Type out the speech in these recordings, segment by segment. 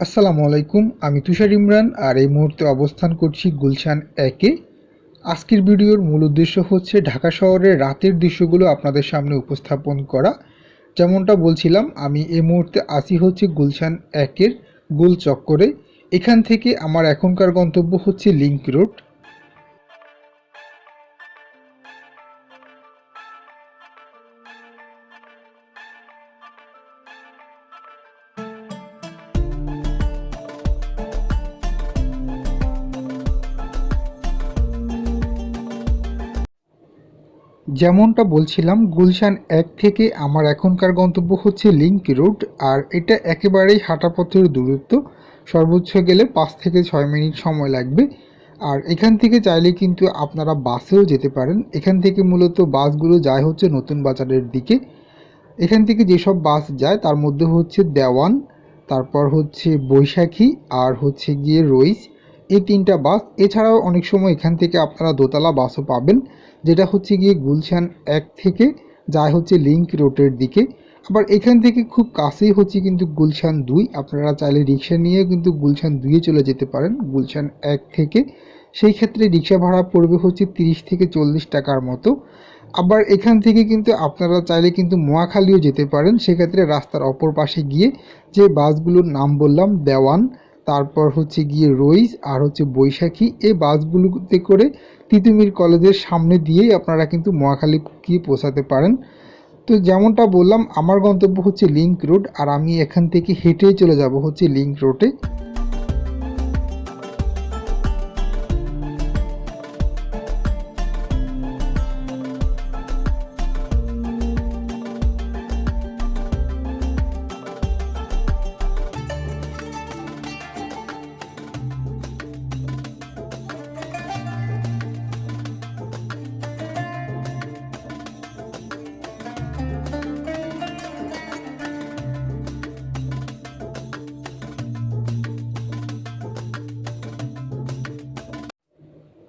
আসসালামু আলাইকুম, আমি তুষার ইমরান আর এই মুহূর্তে অবস্থান করছি গুলশান একে। আজকের ভিডিওর মূল উদ্দেশ্য হচ্ছে ঢাকা শহরের রাতের দৃশ্যগুলো আপনাদের সামনে উপস্থাপন করা। যেমনটা বলছিলাম, আমি এই মুহূর্তে আসি হচ্ছে গুলশান একের গোল চক্করে। এখান থেকে আমার এখনকার গন্তব্য হচ্ছে লিঙ্ক রোড। যেমনটা বলছিলাম, গুলশান এক থেকে আমার এখনকার গন্তব্য হচ্ছে লিঙ্ক রোড আর এটা একেবারেই হাঁটাপথের দূরত্ব। সর্বোচ্চ গেলে পাঁচ থেকে ছয় মিনিট সময় লাগবে। আর এখান থেকে চাইলে কিন্তু আপনারা বাসেও যেতে পারেন। এখান থেকে মূলত বাসগুলো যায় হচ্ছে নতুন বাজারের দিকে। এখান থেকে যেসব বাস যায়, তার মধ্যে হচ্ছে দেওয়ান, তারপর হচ্ছে বৈশাখী, আর হচ্ছে গিয়ে রইস। এই তিনটা বাস। এছাড়াও অনেক সময় এখান থেকে আপনারা দোতলা বাসও পাবেন। যেটা হচ্ছে গিয়ে গুলশান এক থেকে যায় হচ্ছে লিঙ্ক রোডের দিকে। আবার এখান থেকে খুব কাছেই হচ্ছে কিন্তু গুলশান দুই। আপনারা চাইলে রিক্সা নিয়ে কিন্তু গুলশান দুইয়ে চলে যেতে পারেন, গুলশান এক থেকে। সেই ক্ষেত্রে রিক্সা ভাড়া পড়বে হচ্ছে তিরিশ থেকে চল্লিশ টাকার মতো। আবার এখান থেকে কিন্তু আপনারা চাইলে কিন্তু মোয়াখালীও যেতে পারেন। সেক্ষেত্রে রাস্তার অপর পাশে গিয়ে যে বাসগুলোর নাম বললাম, দেওয়ান, তারপর হচ্ছে গিয়ে রইস আর হচ্ছে বৈশাখী, এই বাসগুলোতে করে তিতুমির কলেজের সামনে দিয়েই আপনারা কিন্তু মহাখালী গিয়ে পৌঁছাতে পারেন। তো যেমনটা বললাম, আমার গন্তব্য হচ্ছে লিঙ্ক রোড আর আমি এখান থেকে হেঁটেই চলে যাব হচ্ছে লিঙ্ক রোডে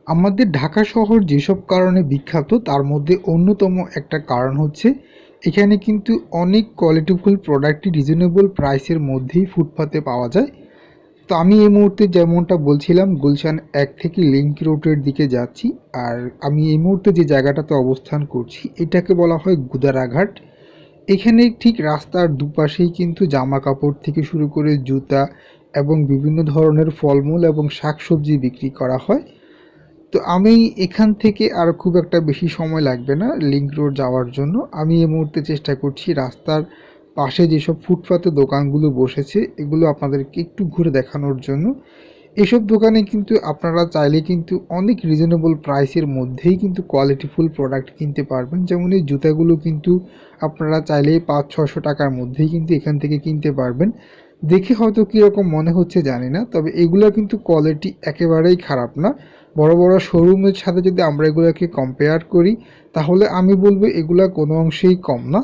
আমাদের ঢাকা শহর যেসব কারণে বিখ্যাত, তার মধ্যে অন্যতম একটা কারণ হচ্ছে, এখানে কিন্তু অনেক কোয়ালিটিফুল প্রোডাক্টই রিজনেবল প্রাইসের মধ্যেই ফুটপাতে পাওয়া যায়। তো আমি এই মুহূর্তে যেমনটা বলছিলাম, গুলশান এক থেকে লিঙ্ক রোডের দিকে যাচ্ছি, আর আমি এই মুহূর্তে যে জায়গাটাতে অবস্থান করছি, এটাকে বলা হয় গুদারাঘাট। এখানে ঠিক রাস্তার দুপাশেই কিন্তু জামা কাপড় থেকে শুরু করে জুতা এবং বিভিন্ন ধরনের ফলমূল এবং শাকসবজি বিক্রি করা হয়। তো আমি এখান থেকে আর খুব একটা বেশি সময় লাগবে না লিঙ্ক রোড যাওয়ার জন্য। আমি এই মুহূর্তে চেষ্টা করছি রাস্তার পাশে যেসব ফুটপাতে দোকানগুলো বসেছে, এগুলো আপনাদেরকে একটু ঘুরে দেখানোর জন্য। এসব দোকানে কিন্তু আপনারা চাইলে কিন্তু অনেক রিজনেবল প্রাইসের মধ্যেই কিন্তু কোয়ালিটিফুল প্রোডাক্ট কিনতে পারবেন। যেমন এই জুতাগুলো কিন্তু আপনারা চাইলে পাঁচ ছশো টাকার মধ্যেই কিন্তু এখান থেকে কিনতে পারবেন। দেখে হয়তো কীরকম মনে হচ্ছে জানি না, তবে এগুলো কিন্তু কোয়ালিটি একেবারেই খারাপ না। বড় বড় শোরুমের সাথে যদি আমরা এগুলোকে কম্পেয়ার করি, তাহলে আমি বলব এগুলা কোনো অংশেই কম না।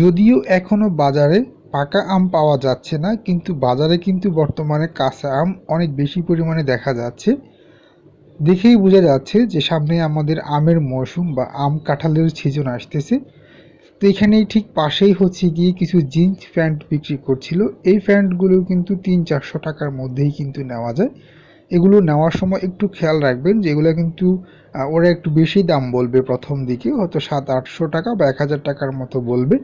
যদিও এখনও বাজারে পাকা আম পাওয়া যাচ্ছে না, কিন্তু বাজারে কিন্তু বর্তমানে কাঁচা আম অনেক বেশি পরিমাণে দেখা যাচ্ছে। দেখেই বোঝা যাচ্ছে যে সামনে আমাদের আমের মৌসুম বা আম কাঁঠালের সিজন আসতেছে। তো এখানেই ঠিক পাশেই হচ্ছে গিয়ে কিছু জিন্স প্যান্ট বিক্রি করছিল। এই প্যান্টগুলো কিন্তু তিন চারশো টাকার মধ্যেই কিন্তু নেওয়া যায়। এগুলো নেওয়ার সময় একটু খেয়াল রাখবেন যে এগুলো কিন্তু ওরা একটু বেশি দাম বলবে প্রথম দিকে, হয়তো সাত আটশো টাকা বা এক হাজার টাকার মতো বলবে।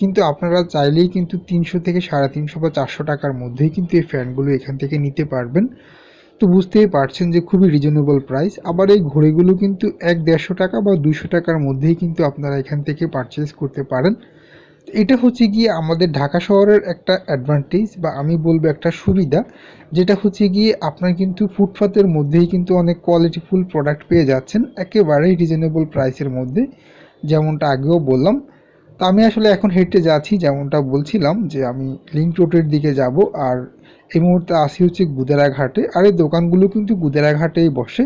কিন্তু আপনারা চাইলেই কিন্তু তিনশো থেকে সাড়ে তিনশো বা চারশো টাকার মধ্যেই কিন্তু এই ফ্যানগুলো এখান থেকে নিতে পারবেন। তো বুঝতেই পারছেন যে খুবই রিজনেবল প্রাইস আবার এই ঘড়িগুলো কিন্তু এক দেড়শো টাকা বা দুশো টাকার মধ্যেই কিন্তু আপনারা এখান থেকে পারচেস করতে পারেন। এটা হচ্ছে গিয়ে আমাদের ঢাকা শহরের একটা অ্যাডভান্টেজ বা আমি বলব একটা সুবিধা, যেটা হচ্ছে গিয়ে আপনার কিন্তু ফুটপাতের মধ্যেই কিন্তু অনেক কোয়ালিটিফুল প্রোডাক্ট পেয়ে যাচ্ছেন। একেবারেই রিজনেবল প্রাইসের মধ্যে। যেমনটা আগেও বললাম তা আমি আসলে এখন হেঁটে যাচ্ছি যেমনটা বলছিলাম যে আমি লিঙ্ক রোডের দিকে যাব আর এই মুহূর্তে আসি হচ্ছে গুদারাঘাটে। আর এই দোকানগুলো কিন্তু গুদারাঘাটেই বসে।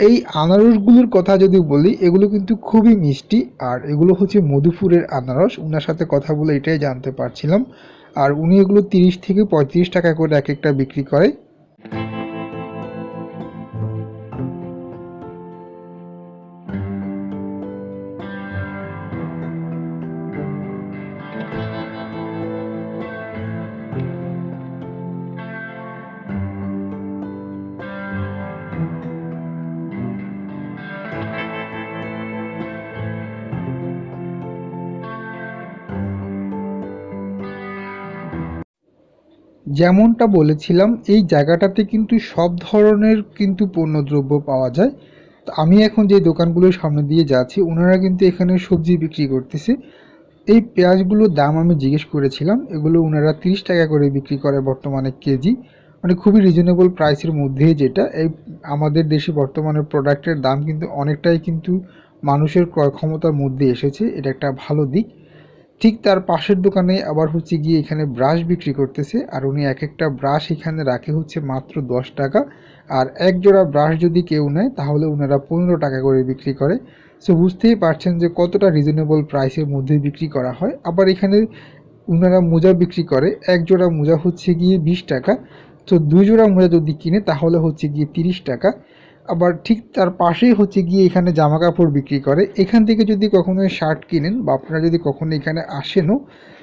এই আনারসগুলোর কথা যদি বলি, এগুলো কিন্তু খুবই মিষ্টি আর এগুলো হচ্ছে মধুপুরের আনারস। ওনার সাথে কথা বলে এটাই জানতে পারছিলাম। আর উনি এগুলো তিরিশ থেকে পঁয়ত্রিশ টাকা করে এক একটা বিক্রি করে। যেমনটা বলেছিলাম, এই জায়গাটাতে কিন্তু সব ধরনের কিন্তু পণ্যদ্রব্য পাওয়া যায়। তো আমি এখন যে দোকানগুলোর সামনে দিয়ে যাচ্ছি, ওনারা কিন্তু এখানে সবজি বিক্রি করতেছে। এই পেঁয়াজগুলোর দাম আমি জিজ্ঞেস করেছিলাম, এগুলো ওনারা তিরিশ টাকা করে বিক্রি করে বর্তমানে কেজি। মানে খুবই রিজনেবল প্রাইসের মধ্যেই যেটা। এই আমাদের দেশে বর্তমানে প্রোডাক্টের দাম কিন্তু অনেকটাই কিন্তু মানুষের ক্রয় ক্ষমতার মধ্যে এসেছে। এটা একটা ভালো দিক। ঠিক তার পাশের দোকানে আবার হচ্ছে গিয়ে এখানে ব্রাশ বিক্রি করতেছে, আর উনি এক একটা ব্রাশ এখানে রাখে হচ্ছে মাত্র দশ টাকা। আর এক জোড়া ব্রাশ যদি কেউ নেয়, তাহলে ওনারা পনেরো টাকা করে বিক্রি করে। সো বুঝতেই পারছেন যে কতটা রিজনেবল প্রাইসের মধ্যে বিক্রি করা হয়। আবার এখানে ওনারা মোজা বিক্রি করে, এক জোড়া মোজা হচ্ছে গিয়ে বিশ টাকা। তো দুই জোড়া মোজা যদি কিনে, তাহলে হচ্ছে গিয়ে তিরিশ টাকা। আবার ঠিক তার পাশেই হচ্ছে গিয়ে এখানে জামা কাপড় বিক্রি করে। এখান থেকে যদি কখনো শার্ট কিনেন বা আপনারা যদি কখনো এখানে আসেনও,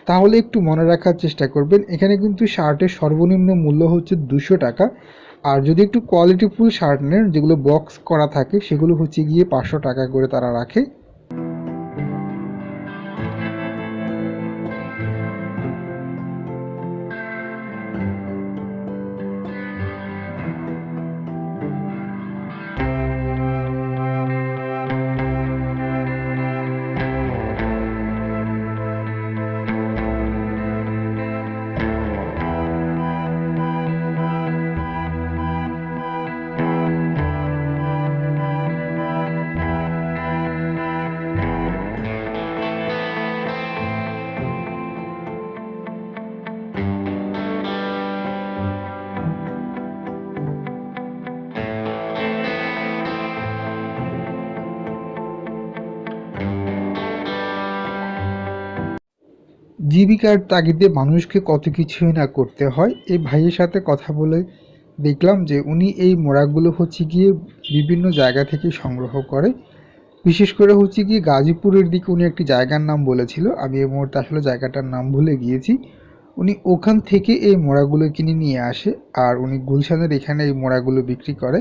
তাহলে একটু মনে রাখার চেষ্টা করবেন। এখানে কিন্তু শার্টের সর্বনিম্ন মূল্য হচ্ছে দুশো টাকা। আর যদি একটু কোয়ালিটিফুল শার্ট নেন, যেগুলো বক্স করা থাকে, সেগুলো হচ্ছে গিয়ে পাঁচশো টাকা করে তারা রাখে। জীবিকার তাগিদে মানুষকে কত কিছুই না করতে হয়। এই ভাইয়ের সাথে কথা বলে দেখলাম যে উনি এই মোড়াগুলো হচ্ছে গিয়ে বিভিন্ন জায়গা থেকে সংগ্রহ করে। বিশেষ করে হচ্ছে গিয়ে গাজীপুরের দিকে উনি একটি জায়গার নাম বলেছিল। আমি এই মুহূর্তে আসলে জায়গাটার নাম ভুলে গিয়েছি। উনি ওখান থেকে এই মোড়াগুলো কিনে নিয়ে আসে আর উনি গুলশানের এখানে এই মোড়াগুলো বিক্রি করে।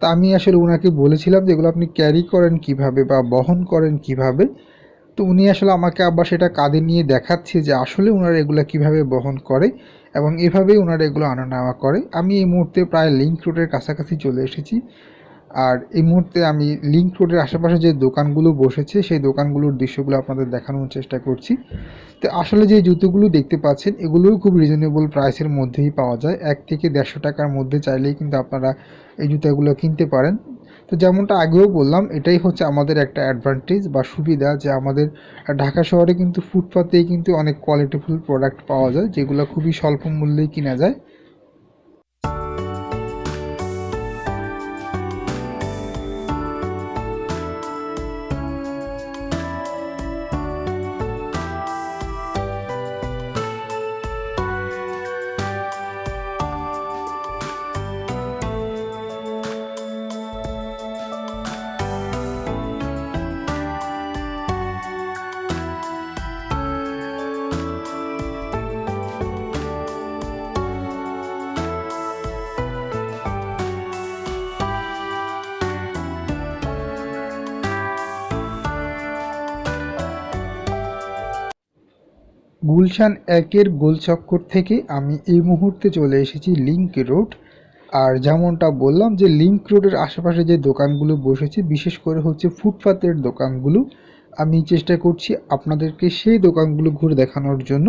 তা আমি আসলে ওনাকে বলেছিলাম যেগুলো আপনি ক্যারি করেন কীভাবে বা বহন করেন কীভাবে। তো উনি আসলে আমাকে আবার সেটা কাঁধে নিয়ে দেখাচ্ছে যে আসলে ওনারা এগুলো কীভাবে বহন করে এবং এভাবেই ওনারা এগুলো আনা নেওয়া করে। আমি এই মুহূর্তে প্রায় লিঙ্ক রোডের কাছাকাছি চলে এসেছি। আর এই মুহূর্তে আমি লিঙ্ক রোডের আশেপাশে যে দোকানগুলো বসেছে, সেই দোকানগুলোর দৃশ্যগুলো আপনাদের দেখানোর চেষ্টা করছি। তো আসলে যে জুতোগুলো দেখতে পাচ্ছেন, এগুলোও খুব রিজনেবল প্রাইসের মধ্যেই পাওয়া যায়। এক থেকে দেড়শো টাকার মধ্যে চাইলেই কিন্তু আপনারা এই জুতাগুলো কিনতে পারেন। তো যেমনটা আগেও বললাম, এটাই হচ্ছে আমাদের একটা অ্যাডভান্টেজ বা সুবিধা যে আমাদের ঢাকা শহরে কিন্তু ফুটপাতেই কিন্তু অনেক কোয়ালিটিফুল প্রোডাক্ট পাওয়া যায়, যেগুলো খুবই স্বল্প মূল্যেই কেনা যায়। গুলশান একের গোলচক্কর থেকে আমি এই মুহূর্তে চলে এসেছি লিঙ্ক রোড আর যেমনটা বললাম যে লিঙ্ক রোডের আশেপাশে যে দোকানগুলো বসেছে, বিশেষ করে হচ্ছে ফুটপাতের দোকানগুলো, আমি চেষ্টা করছি আপনাদেরকে সেই দোকানগুলো ঘুরে দেখানোর জন্য।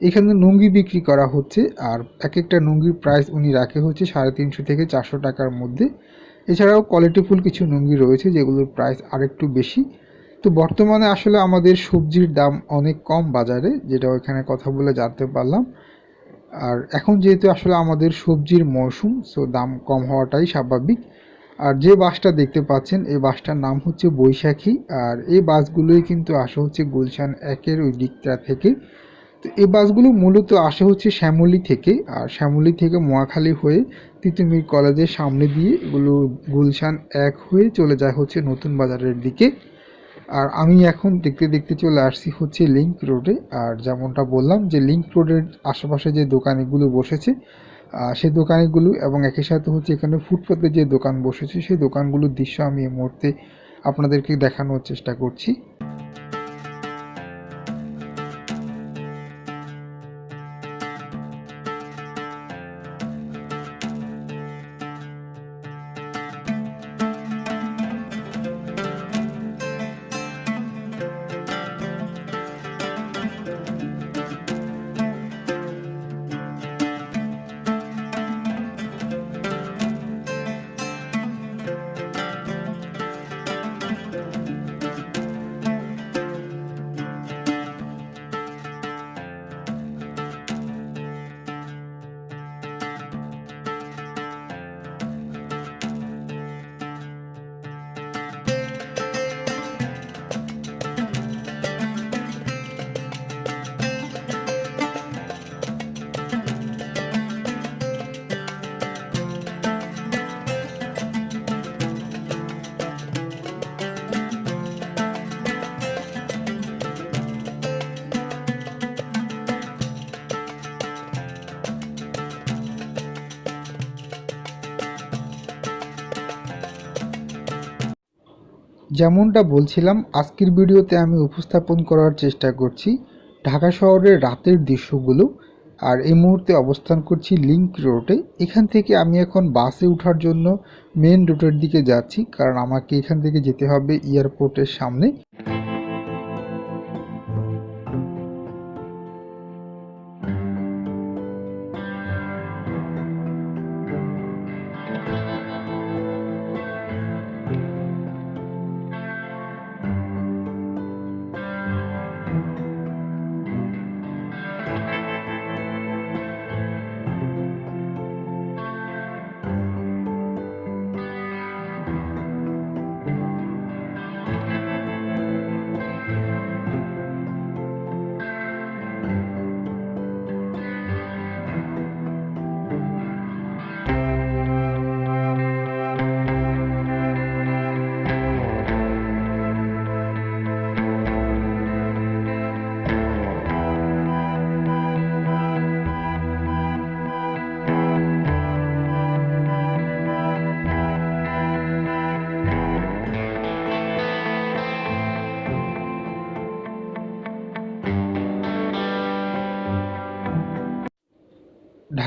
এখানে নুঙ্গি বিক্রি করা হচ্ছে, আর এক একটা নুঙ্গির প্রাইস উনি রাখে হচ্ছে সাড়ে তিনশো থেকে চারশো টাকার মধ্যে। এছাড়াও কোয়ালিটিফুল কিছু নুঙ্গি রয়েছে, যেগুলোর প্রাইস আরেকটু বেশি। তো বর্তমানে আসলে আমাদের সবজির দাম অনেক কম বাজারে, যেটা ওইখানে কথা বলে জানতে পারলাম। আর এখন যেহেতু আসলে আমাদের সবজির মৌসুম সো দাম কম হওয়াটাই স্বাভাবিক। আর যে বাসটা দেখতে পাচ্ছেন, এই বাসটার নাম হচ্ছে বৈশাখী। আর এই বাসগুলোই কিন্তু আসে হচ্ছে গুলশান একের ওই দিকটা থেকে। তো এই বাসগুলো মূলত আসে হচ্ছে শ্যামলী থেকে। আর শ্যামলী থেকে মোয়াখালী হয়ে তিতুমির কলেজের সামনে দিয়ে এগুলো গুলশান এক হয়ে চলে যায় হচ্ছে নতুন বাজারের দিকে। আর আমি এখন দেখতে দেখতে চলে আসছি হচ্ছে লিঙ্ক রোডে আর যেমনটা বললাম যে লিঙ্ক রোডের আশেপাশে যে দোকানগুলো বসেছে সে দোকানগুলো এবং একই সাথে হচ্ছে এখানে ফুটপাতে যে দোকান বসেছে, সেই দোকানগুলোর দৃশ্য আমি এই মুহূর্তে আপনাদেরকে দেখানোর চেষ্টা করছি। যেমনটা বলছিলাম, আজকের ভিডিওতে আমি উপস্থাপন করার চেষ্টা করছি ঢাকা শহরের রাতের দৃশ্যগুলো। আর এই মুহূর্তে অবস্থান করছি লিঙ্ক রোডে এখান থেকে আমি এখন বাসে ওঠার জন্য মেন রোডের দিকে যাচ্ছি, কারণ আমাকে এখান থেকে যেতে হবে এয়ারপোর্টের সামনে।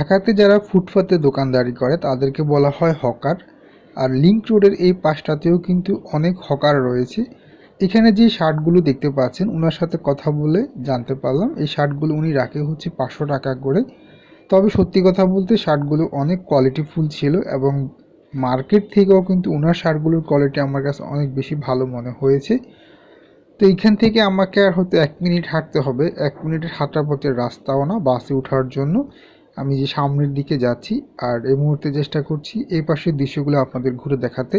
ঢাকাতে যারা ফুটপাতে দোকানদারি করে, তাদেরকে বলা হয় হকার। আর লিঙ্ক রোডের এই পাশটাতেও কিন্তু অনেক হকার রয়েছে। এখানে যে শার্টগুলো দেখতে পাচ্ছেন ওনার সাথে কথা বলে জানতে পারলাম। এই শার্টগুলো উনি রাখে হচ্ছে পাঁচশো টাকা করে। তবে সত্যি কথা বলতে শার্টগুলো অনেক কোয়ালিটিফুল ছিল এবং মার্কেট থেকেও কিন্তু ওনার শার্টগুলোর কোয়ালিটি আমার কাছে অনেক বেশি ভালো মনে হয়েছে। তো এইখান থেকে আমাকে আর হয়তো এক মিনিট হাঁটতে হবে। এক মিনিটের হাঁটার পথের রাস্তাও না, বাসে ওঠার জন্য। আমি যে সামনের দিকে যাচ্ছি আর এই মুহূর্তে চেষ্টা করছি এই পাশের দৃশ্যগুলো আপনাদের ঘুরে দেখাতে।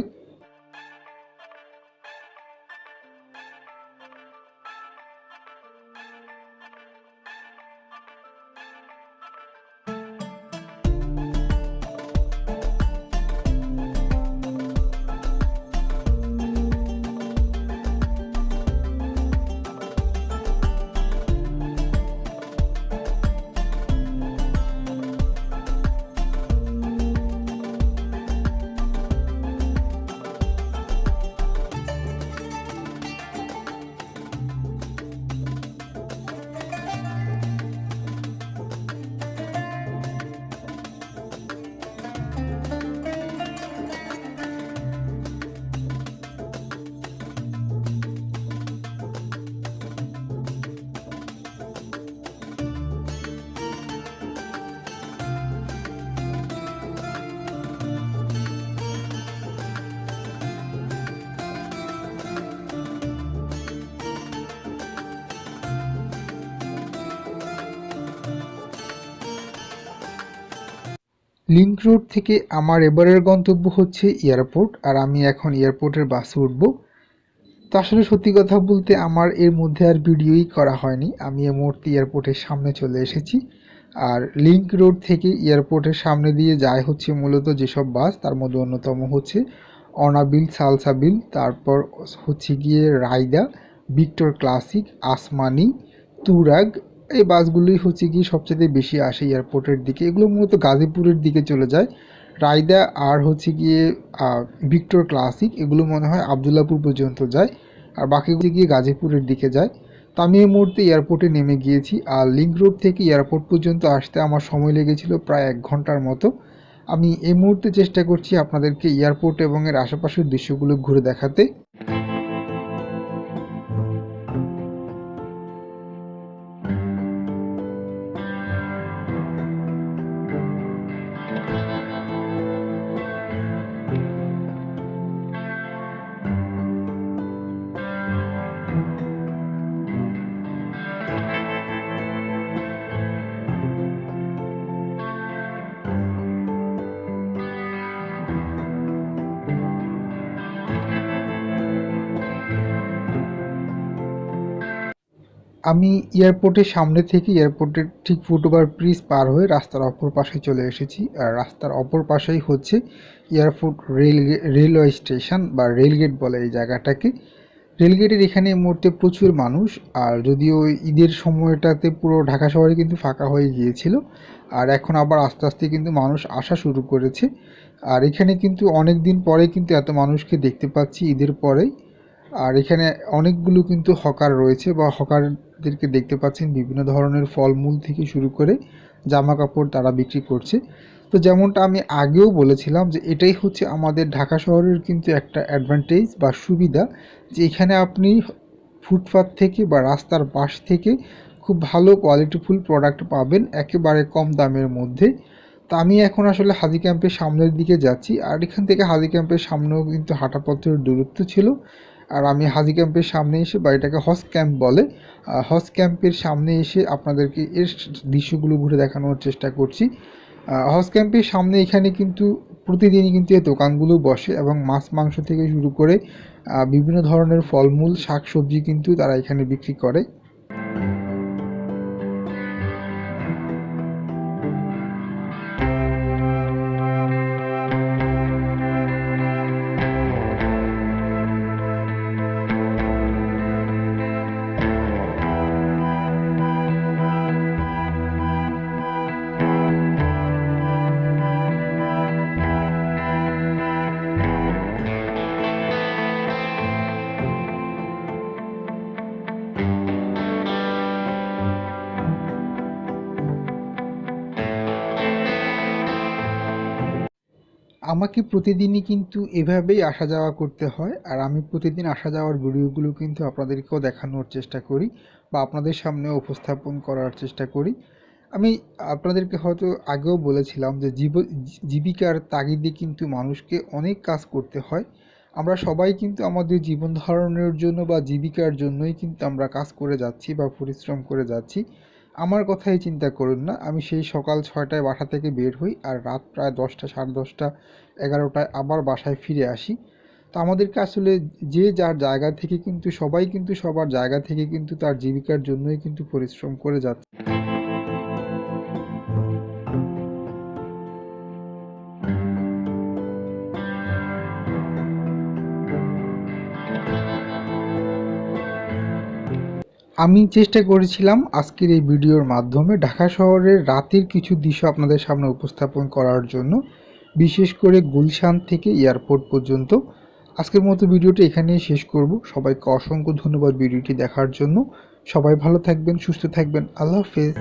লিংক রোড থেকে আমার এবারের গন্তব্য হচ্ছে এয়ারপোর্ট আর আমি এখন এয়ারপোর্টের বাসে উঠব। তো আসলে সত্যি কথা বলতে আমার এর মধ্যে আর ভিডিওই করা হয়নি। আমি এই মুহূর্তে এয়ারপোর্টের সামনে চলে এসেছি। আর লিঙ্ক রোড থেকে এয়ারপোর্টের সামনে দিয়ে যায় হচ্ছে মূলত যেসব বাস তার মধ্যে অন্যতম হচ্ছে অনাবিল সালসাবিল তারপর হচ্ছে গিয়ে রায়দা, ভিক্টর ক্লাসিক, আসমানি, তুরাগ এই বাসগুলোই হচ্ছে গিয়ে সবচেয়ে বেশি আসে এয়ারপোর্টের দিকে। এগুলো মূলত গাজীপুরের দিকে চলে যায়। রায়দা আর হচ্ছে গিয়ে ভিক্টর ক্লাসিক, এগুলো মনে হয় আবদুল্লাপুর পর্যন্ত যায়। আর বাকিগুলো গিয়ে গাজীপুরের দিকে যায়। তো আমি এই মুহূর্তে এয়ারপোর্টে নেমে গিয়েছি। আর লিঙ্ক রোড থেকে এয়ারপোর্ট পর্যন্ত আসতে আমার সময় লেগেছিল প্রায় এক ঘণ্টার মতো। আমি এই মুহূর্তে চেষ্টা করছি আপনাদেরকে এয়ারপোর্ট এবং এর আশেপাশের দৃশ্যগুলো ঘুরে দেখাতে। আমি এয়ারপোর্টের সামনে থেকে এয়ারপোর্টের ঠিক ফুটওভার ব্রিজ পার হয়ে রাস্তার অপর পাশে চলে এসেছি। আর রাস্তার অপর পাশেই হচ্ছে এয়ারপোর্ট রেল রেলওয়ে স্টেশন বা রেলগেট বলে এই জায়গাটাকে। রেলগেটের এখানে মুহূর্তে প্রচুর মানুষ। আর যদিও ঈদের সময়টাতে পুরো ঢাকা শহরে কিন্তু ফাঁকা হয়ে গিয়েছিল, আর এখন আবার আস্তে আস্তে কিন্তু মানুষ আসা শুরু করেছে। আর এখানে কিন্তু অনেক দিন পরে কিন্তু এত মানুষকে দেখতে পাচ্ছি ঈদের পরেই। আর এখানে অনেকগুলো কিন্তু হকার রয়েছে বা হকারদেরকে দেখতে পাচ্ছেন বিভিন্ন ধরনের ফলমূল থেকে শুরু করে জামা কাপড় তারা বিক্রি করছে। তো যেমনটা আমি আগেও বলেছিলাম যে এটাই হচ্ছে আমাদের ঢাকা শহরের কিন্তু একটা অ্যাডভান্টেজ বা সুবিধা যে এখানে আপনি ফুটপাথ থেকে বা রাস্তার পাশ থেকে খুব ভালো কোয়ালিটিফুল প্রোডাক্ট পাবেন একেবারে কম দামের মধ্যে। তো আমি এখন আসলে হাজি ক্যাম্পের সামনের দিকে যাচ্ছি আর এখান থেকে হাজি ক্যাম্পের সামনেও কিন্তু হাঁটা পথের দূরত্ব ছিল। আর আমি হাজি ক্যাম্পের সামনে এসে বাড়িটাকে হজ ক্যাম্প বলে হজ ক্যাম্পের সামনে এসে আপনাদেরকে এর দৃশ্যগুলো ঘুরে দেখানোর চেষ্টা করছি। হজ ক্যাম্পের সামনে এখানে কিন্তু প্রতিদিনই কিন্তু এই দোকানগুলো বসে এবং মাছ, মাংস থেকে শুরু করে বিভিন্ন ধরনের ফলমূল, শাকসবজি কিন্তু তারা এখানে বিক্রি করে। আমাকে প্রতিদিনই কিন্তু এভাবেই আসা যাওয়া করতে হয়। আর আমি প্রতিদিন আসা যাওয়ার ভিডিওগুলো কিন্তু আপনাদেরকেও দেখানোর চেষ্টা করি বা আপনাদের সামনে উপস্থাপন করার চেষ্টা করি। আমি আপনাদেরকে হয়তো আগেও বলেছিলাম যে জীব, জীবিকার তাগিদে কিন্তু মানুষকে অনেক কাজ করতে হয়। আমরা সবাই কিন্তু আমাদের জীবন ধারণের জন্য বা জীবিকার জন্যই কিন্তু আমরা কাজ করে যাচ্ছি বা পরিশ্রম করে যাচ্ছি। আমার কথাই চিন্তা করুন না। আমি সেই সকাল ছয়টায় বাসা থেকে বের হই আর রাত প্রায় দশটা, সাড়ে দশটা, এগারোটায় আবার বাসায় ফিরে আসি। তো আমাদেরকে আসলে যে যার জায়গা থেকে কিন্তু সবাই কিন্তু সবার জায়গা থেকে কিন্তু তার জীবিকার জন্যই কিন্তু পরিশ্রম করে যাচ্ছে। আমি চেষ্টা করেছিলাম আজকের এই ভিডিওর মাধ্যমে ঢাকা শহরের রাতের কিছু দৃশ্য আপনাদের সামনে উপস্থাপন করার জন্য, বিশেষ করে গুলশান থেকে এয়ারপোর্ট পর্যন্ত। আজকের মতো ভিডিওটি এখানেই শেষ করব। সবাইকে অসংখ্য ধন্যবাদ ভিডিওটি দেখার জন্য। সবাই ভালো থাকবেন, সুস্থ থাকবেন। আল্লাহ হাফেজ।